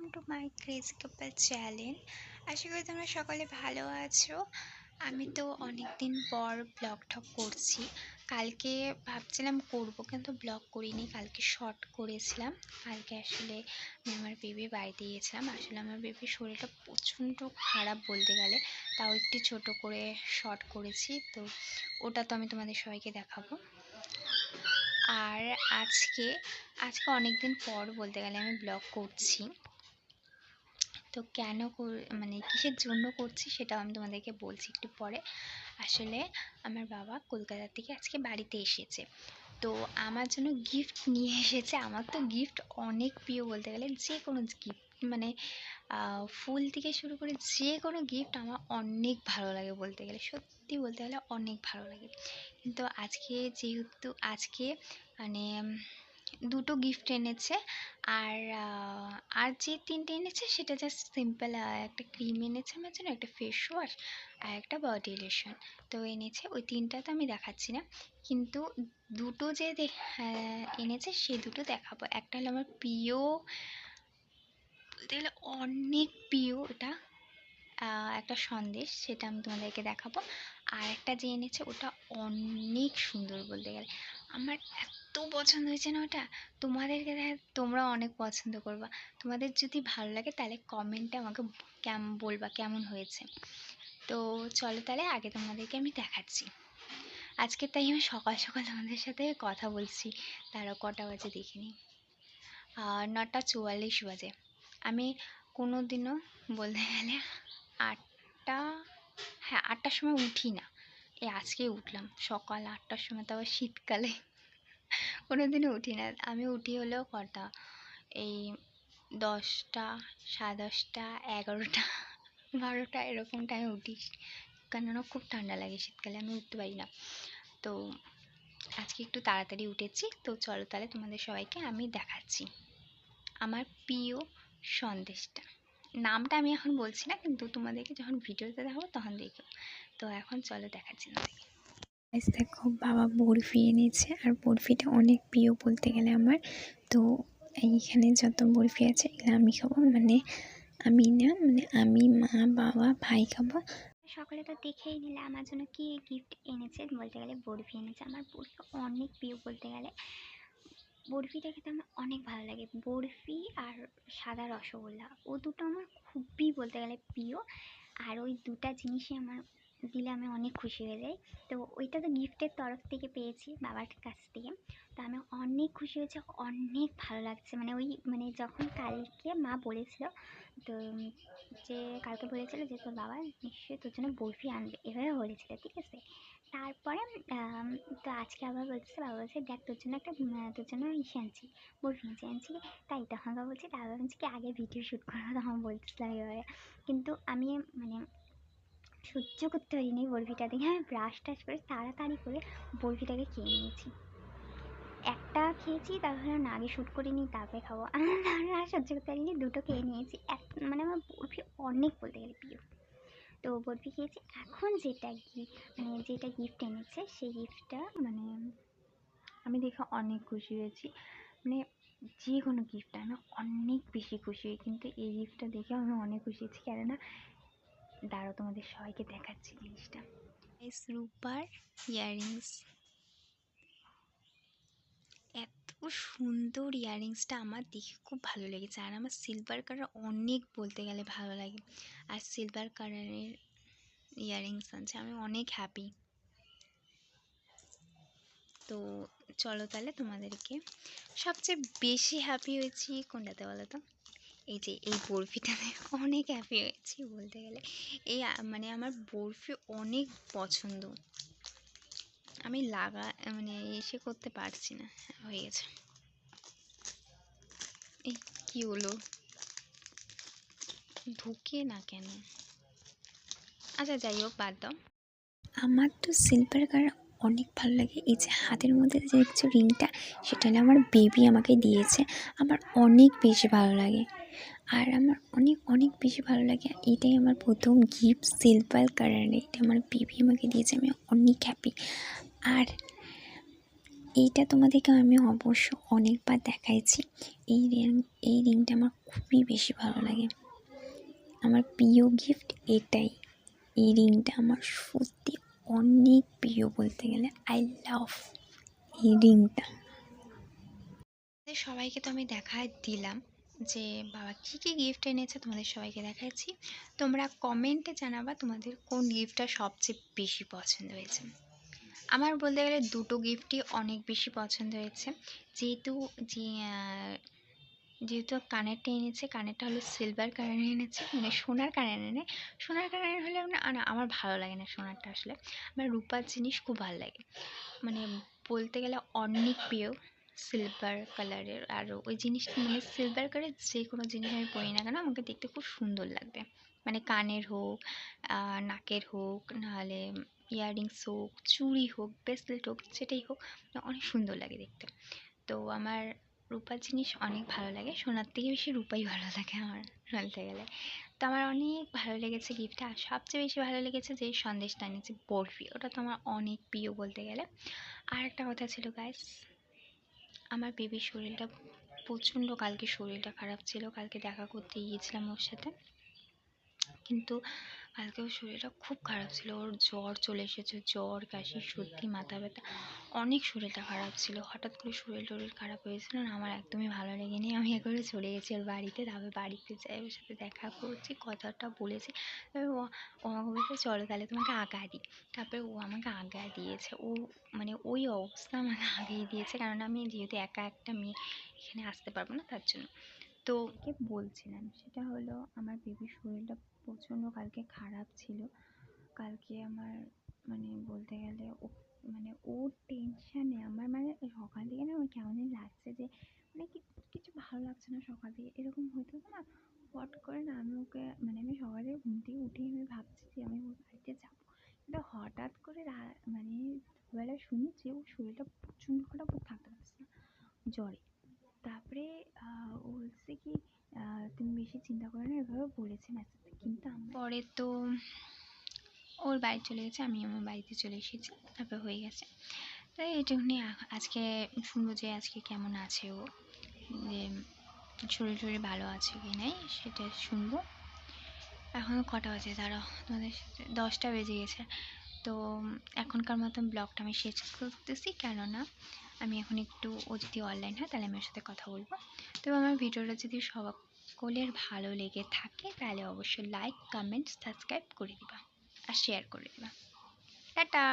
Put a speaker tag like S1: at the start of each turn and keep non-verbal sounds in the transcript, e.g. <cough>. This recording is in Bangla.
S1: Welcome to my crazy couple channel আশা করি তোমরা সকলে ভালো আছো। আমি তো অনেক দিন পর ব্লগ ঠক করছি। কালকে ভাবছিলাম করব, কিন্তু ব্লগ করিনি। কালকে শর্ট করেছিলাম। কালকে আসলে আমি আমার বেবি বাড়িতে গিয়েছিলাম। আসলে আমার বেবির শরীরটা প্রচণ্ড খারাপ বলতে গেলে। তাও একটু ছোট করে শর্ট করেছি। তো ওটা তো আমি তোমাদের সবাইকে দেখাবো। আর আজকে আজকে অনেক দিন পর বলতে গেলে আমি ব্লগ করছি। তো কেন মানে কিসের জন্য করছি সেটাও আমি তোমাদেরকে বলছি একটু পরে। আসলে আমার বাবা কলকাতা থেকে আজকে বাড়িতে এসেছে। তো আমার জন্য গিফট নিয়ে এসেছে। আমার তো গিফট অনেক প্রিয় বলতে গেলে যে কোনো গিফট মানে ফুল থেকে শুরু করে যে কোনো গিফট আমার অনেক ভালো লাগে বলতে গেলে। সত্যি বলতে গেলে অনেক ভালো লাগে। কিন্তু আজকে যেহেতু, আজকে মানে দুটো গিফট এনেছে। আর আর যে তিনটে এনেছে সেটা জাস্ট সিম্পল একটা ক্রিম এনেছে আমার জন্য, একটা ফেস ওয়াশ আর একটা বডি লোশন তো এনেছে, ওই তিনটা তো আমি দেখাচ্ছি না। কিন্তু দুটো যে এনেছে সে দুটো দেখাবো। একটা হলো আমার প্রিয়, বলতে গেলে অনেক প্রিয় ওটা একটা সন্দেশ, সেটা আমি তোমাদেরকে দেখাবো। আর একটা যে এনেছে ওটা অনেক সুন্দর বলতে গেলে। আমার এত পছন্দ হয়েছে না ওটা? তোমাদেরকে দেখ তোমরা অনেক পছন্দ করবা। তোমাদের যদি ভালো লাগে তাহলে কমেন্টে আমাকে কেমন বলবা কেমন হয়েছে। তো চলো তাহলে আগে তোমাদেরকে আমি দেখাচ্ছি। আজকে তাই আমি সকাল সকাল তোমাদের সাথে কথা বলছি। তারা কটা বাজে দেখিনি নটা চুয়াল্লিশ বাজে। আমি কোনো দিনও বলতে গেলে আটটা হ্যাঁ আটটার সময় উঠি না। এই আজকে উঠলাম। সকাল আটটার সময় তো আবার শীতকালে। কোনো উঠি না। আমি উঠি হলেও কটা? এই দশটা, সাড়ে দশটা, এগারোটা, বারোটা, এরকম টাইমে উঠি। কেননা খুব ঠান্ডা লাগে শীতকালে, আমি উঠতে পারি না। তো আজকে একটু তাড়াতাড়ি উঠেছি। তো চলো তাহলে তোমাদের সবাইকে আমি দেখাচ্ছি। আমার প্রিয় সন্দেশটা। নামটা আমি এখন বলছি না কিন্তু তোমাদেরকে যখন ভিডিওতে দেখাবো তখন দেখো। তো এখন চলো দেখাচ্ছি তোমাদেরকে দেখো বাবা বরফি এনেছে আর বরফিটা অনেক প্রিয় বলতে গেলে আমার। তো এইখানে যত বরফি আছে এগুলো আমি খাব। মানে আমি না মানে আমি মা বাবা ভাই খাব। সকালে তো দেখেই নিলে আমার জন্য কি গিফট এনেছে বলতে গেলে বরফি এনেছে। আমার বরফি অনেক প্রিয় বলতে গেলে। বরফিটা খেতে আমার অনেক ভালো লাগে। বরফি আর সাদা রসগোল্লা, ও দুটো আমার খুবই বলতে গেলে প্রিয়। আর ওই দুটা জিনিসই আমার দিলে আমি অনেক খুশি হয়ে যাই। তো ওইটা তো গিফটের তরফ থেকে পেয়েছি বাবার কাছ থেকে। তো আমি অনেক খুশি হয়েছে, অনেক ভালো লাগছে। মানে ওই মানে যখন কালকে মা বলেছিল, তো যে, কালকে বলেছিল যে তোর বাবা নিশ্চয়ই তোর জন্য বরফি আনবে। এভাবে বলেছিল, ঠিক আছে? তারপরে তো আজকে আবার বলছে বাবা বলছে, দেখ, তোর জন্য একটা তোর জন্য ইসে আনছি। বরফি আনছি আনছি? তাই তখন বাবা বলছে তারপর বলছি কি, আগে ভিডিও শ্যুট করব তখন বলতেছিলাম এবারে। কিন্তু আমি মানে সহ্য করতে পারিনি বরফিটা দেখে। আমি ব্রাশ টাশ করে তাড়াতাড়ি করে বরফিটাকে খেয়ে নিয়েছি। একটা খেয়েছি, তারপরে না, আগে শ্যুট করিনি, তারপরে খাব। <laughs> আমি আর সহ্য করতে পারিনি, দুটো খেয়ে নিয়েছি। এক মানে আমার বরফি অনেক বলতে গেলে প্রিয়। তো বরফি খেয়েছি এখন যেটা মানে যেটা গিফট এনেছে সেই গিফটটা মানে আমি দেখে অনেক খুশি হয়েছি। মানে যে কোনো গিফট আমি অনেক বেশি খুশি হই, কিন্তু এই গিফটটা দেখে আমি অনেক খুশি হয়েছি। কেননা দাঁড়াও তোমাদের সবাইকে দেখাচ্ছি জিনিসটা। রুপার রূপার ইয়াররিংস এত সুন্দর ইয়াররিংসটা আমার দেখে খুব ভালো লেগেছে। আর আমার সিলভার কালার অনেক বলতে গেলে ভালো লাগে। আর সিলভার কালারের ইয়াররিংস আছে আমি অনেক হ্যাপি তো চলো তাহলে তোমাদেরকে সবচেয়ে বেশি হ্যাপি হয়েছি কোনটাতে বলো তো এই যে এই বরফিটাতে অনেক হ্যাপি হয়েছি বলতে গেলে। এই মানে আমার বরফি অনেক পছন্দ। আমি লাগা মানে এসে করতে পারছি না, হয়ে গেছে। এই কী হলো? ঢুকে না কেন? আচ্ছা যাই হোক, বাদ দাও। আমার তো সিলভার কার অনেক ভালো লাগে। এই যে হাতের মধ্যে যে দেখছ রিংটা সেটা আমার বেবি আমাকে দিয়েছে। আমার অনেক বেশি ভালো লাগে। আর আমার অনেক অনেক বেশি ভালো লাগে। এটাই আমার প্রথম গিফট সিলভার কালারে এটা আমার বেবি আমাকে দিয়েছে। আমি অনেক হ্যাপি আর
S2: এইটা তোমাদেরকে আমি অবশ্য অনেকবার দেখাইছি। এই রিং, এই রিংটা আমার খুবই বেশি ভালো লাগে। আমার প্রিয় গিফট এটাই। এই রিংটা আমার সত্যি অনেক প্রিয় বলতে গেলে। আই লাভ এই রিংটা।
S1: সবাইকে তো আমি দেখা দিলাম যে, বাবা কী কী গিফট এনেছে তোমাদের সবাইকে দেখাচ্ছি তোমরা কমেন্টে জানাবা তোমাদের কোন গিফটটা সবচেয়ে বেশি পছন্দ হয়েছে। আমার বলতে গেলে দুটো গিফটই অনেক বেশি পছন্দ হয়েছে। যেহেতু যে যেহেতু কানেরটা এনেছে, কানেরটা হলো সিলভার কালার এনেছে মানে সোনার কানের এনে সোনার কানের হলে না, আমার ভালো লাগে না সোনারটা আসলে। আমার রূপার জিনিস খুব ভালো লাগে। মানে বলতে গেলে অনেক প্রিয় সিলভার কালারের আর ওই জিনিসটা মানে সিলভার কালারের যে কোনো জিনিস আমি পরি না কেন, আমাকে দেখতে খুব সুন্দর লাগবে। মানে কানের হোক নাকের হোক, নাহলে ইয়াররিংস হোক, চুড়ি হোক, ব্রেসলেট হোক সেটাই হোক, অনেক সুন্দর লাগে দেখতে। তো আমার রূপার জিনিস অনেক ভালো লাগে, সোনার থেকে বেশি রূপাই ভালো লাগে আমার, বলতে গেলে। তো আমার অনেক ভালো লেগেছে গিফটটা আর সবচেয়ে বেশি ভালো লেগেছে যে সন্দেশটা এনেছে, বরফি, ওটা তো আমার অনেক প্রিয় বলতে গেলে। আর একটা কথা ছিল গাইস আমার বেবির শরীরটা প্রচণ্ড, কালকে শরীরটা খারাপ ছিল, কালকে দেখা করতে গিয়েছিলাম ওর সাথে। কিন্তু কালকে ওর শরীরটা খুব খারাপ ছিল। ওর জ্বর চলে এসেছে, জ্বর, কাশি, সর্দি, মাথা ব্যথা, অনেক শরীরটা খারাপ ছিল। হঠাৎ করে শরীর টরীর খারাপ হয়েছিল না? আমার একদমই ভালো লেগেনি। আমি একবারে চলে গেছি ওর বাড়িতে। তারপর বাড়িতে যাই, ওর সাথে দেখা করছি, কথাটা বলেছি। ও আমাকে বলছে, চলো তাহলে তোমাকে আগা দিই। তারপরে ও আমাকে আগা দিয়েছে। ও মানে ওই অবস্থা আমাকে আগিয়ে দিয়েছে। কারণ আমি যেহেতু একা একটা মেয়ে, এখানে আসতে পারব না তার জন্য। তো কে বলছিলাম সেটা হলো আমার বেবির শরীরটা প্রচণ্ড কালকে খারাপ ছিল। কালকে আমার মানে বলতে গেলে ও মানে ওর টেনশানে আমার মানে সকাল থেকে না আমার কেমন লাগছে যে মানে কিছু ভালো লাগছে না সকাল থেকে। এরকম হতে হতে না হট করে না আমি ওকে মানে আমি সকালে ঘুম থেকে উঠেই আমি ভাবছি যে আমি ওর বাড়িতে যাব। কিন্তু হঠাৎ করে মানে দুপুরবেলা শুনি যে ওর শরীরটা প্রচণ্ড খারাপ থাকতে পারছে না, জ্বরে। তারপরে ও বলছে কি তুমি বেশি চিন্তা করো না, এভাবে বলেছে মেসেজে পরে তো ওর বাড়ি চলে গেছে আমি আমার বাড়িতে চলে এসেছি, তারপর হয়ে গেছে। তাই এইটুকুনি আ- আজকে শুনব যে আজকে কেমন আছে ও, যে শরীর টরীর ভালো আছে কি নাই সেটা শুনব। এখনও কটা বাজে, দাঁড়াও, তোমাদের সাথে দশটা বেজে গেছে। তো এখনকার মতন ব্লগটা আমি শেষ করতেছি, কেননা আমি এখন একটু ও যদি অনলাইন হয় তাহলে আমি ওর সাথে কথা বলব। তো আমার ভিডিওটা যদি সকলের ভালো লেগে থাকে, তাহলে অবশ্যই লাইক কমেন্ট সাবস্ক্রাইব করে দিবা আর শেয়ার করে দিবা। টাটা!